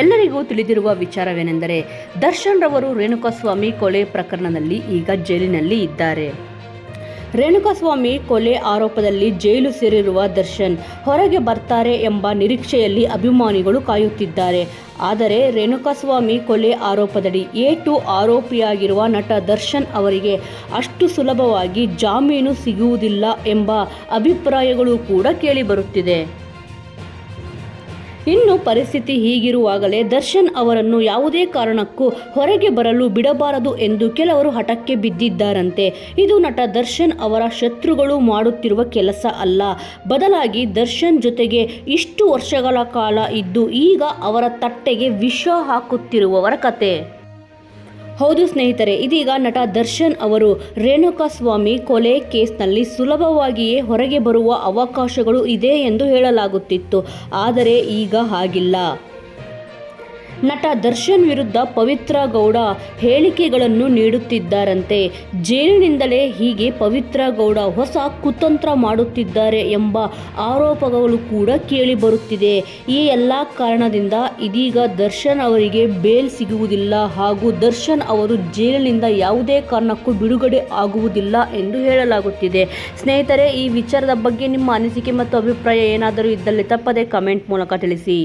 ಎಲ್ಲರಿಗೂ ತಿಳಿದಿರುವ ವಿಚಾರವೇನೆಂದರೆ, ದರ್ಶನ್ ರವರು ರೇಣುಕಾಸ್ವಾಮಿ ಕೊಲೆ ಪ್ರಕರಣದಲ್ಲಿ ಈಗ ಜೈಲಿನಲ್ಲಿ ಇದ್ದಾರೆ. ರೇಣುಕಾಸ್ವಾಮಿ ಕೊಲೆ ಆರೋಪದಲ್ಲಿ ಜೈಲು ಸೇರಿರುವ ದರ್ಶನ್ ಹೊರಗೆ ಬರ್ತಾರೆ ಎಂಬ ನಿರೀಕ್ಷೆಯಲ್ಲಿ ಅಭಿಮಾನಿಗಳು ಕಾಯುತ್ತಿದ್ದಾರೆ. ಆದರೆ ರೇಣುಕಾಸ್ವಾಮಿ ಕೊಲೆ ಆರೋಪದಡಿ ಎ ಟು ಆರೋಪಿಯಾಗಿರುವ ನಟ ದರ್ಶನ್ ಅವರಿಗೆ ಅಷ್ಟು ಸುಲಭವಾಗಿ ಜಾಮೀನು ಸಿಗುವುದಿಲ್ಲ ಎಂಬ ಅಭಿಪ್ರಾಯಗಳು ಕೂಡ ಕೇಳಿಬರುತ್ತಿದೆ ಇನ್ನು ಪರಿಸ್ಥಿತಿ ಹೀಗಿರುವಾಗಲೇ ದರ್ಶನ್ ಅವರನ್ನು ಯಾವುದೇ ಕಾರಣಕ್ಕೂ ಹೊರಗೆ ಬರಲು ಬಿಡಬಾರದು ಎಂದು ಕೆಲವರು ಹಠಕ್ಕೆ ಬಿದ್ದಿದ್ದಾರಂತೆ. ಇದು ನಟ ದರ್ಶನ್ ಅವರ ಶತ್ರುಗಳು ಮಾಡುತ್ತಿರುವ ಕೆಲಸ ಅಲ್ಲ. ಬದಲಾಗಿ ದರ್ಶನ್ ಜೊತೆಗೆ ಇಷ್ಟು ವರ್ಷಗಳ ಕಾಲ ಇದ್ದು ಈಗ ಅವರ ತಟ್ಟೆಗೆ ವಿಷ ಹಾಕುತ್ತಿರುವವರ ಕತೆ. ಹೌದು ಸ್ನೇಹಿತರೆ, ಇದೀಗ ನಟ ದರ್ಶನ್ ಅವರು ರೇಣುಕಾಸ್ವಾಮಿ ಕೊಲೆ ಕೇಸ್ನಲ್ಲಿ ಸುಲಭವಾಗಿಯೇ ಹೊರಗೆ ಬರುವ ಅವಕಾಶಗಳು ಇದೆ ಎಂದು ಹೇಳಲಾಗುತ್ತಿತ್ತು. ಆದರೆ ಈಗ ಹಾಗಿಲ್ಲ. ನಟ ದರ್ಶನ್ ವಿರುದ್ಧ ಪವಿತ್ರ ಗೌಡ ಹೇಳಿಕೆಗಳನ್ನು ನೀಡುತ್ತಿದ್ದಾರಂತೆ. ಜೈಲಿನಿಂದಲೇ ಹೀಗೆ ಪವಿತ್ರ ಗೌಡ ಹೊಸ ಕುತಂತ್ರ ಮಾಡುತ್ತಿದ್ದಾರೆ ಎಂಬ ಆರೋಪಗಳು ಕೂಡ ಕೇಳಿಬರುತ್ತಿದೆ. ಈ ಎಲ್ಲ ಕಾರಣದಿಂದ ಇದೀಗ ದರ್ಶನ್ ಅವರಿಗೆ ಬೇಲ್ ಸಿಗುವುದಿಲ್ಲ ಹಾಗೂ ದರ್ಶನ್ ಅವರು ಜೈಲಿನಿಂದ ಯಾವುದೇ ಕಾರಣಕ್ಕೂ ಬಿಡುಗಡೆ ಆಗುವುದಿಲ್ಲ ಎಂದು ಹೇಳಲಾಗುತ್ತಿದೆ. ಸ್ನೇಹಿತರೆ, ಈ ವಿಚಾರದ ಬಗ್ಗೆ ನಿಮ್ಮ ಅನಿಸಿಕೆ ಮತ್ತು ಅಭಿಪ್ರಾಯ ಏನಾದರೂ ಇದ್ದಲ್ಲಿ ತಪ್ಪದೆ ಕಮೆಂಟ್ ಮೂಲಕ ತಿಳಿಸಿ.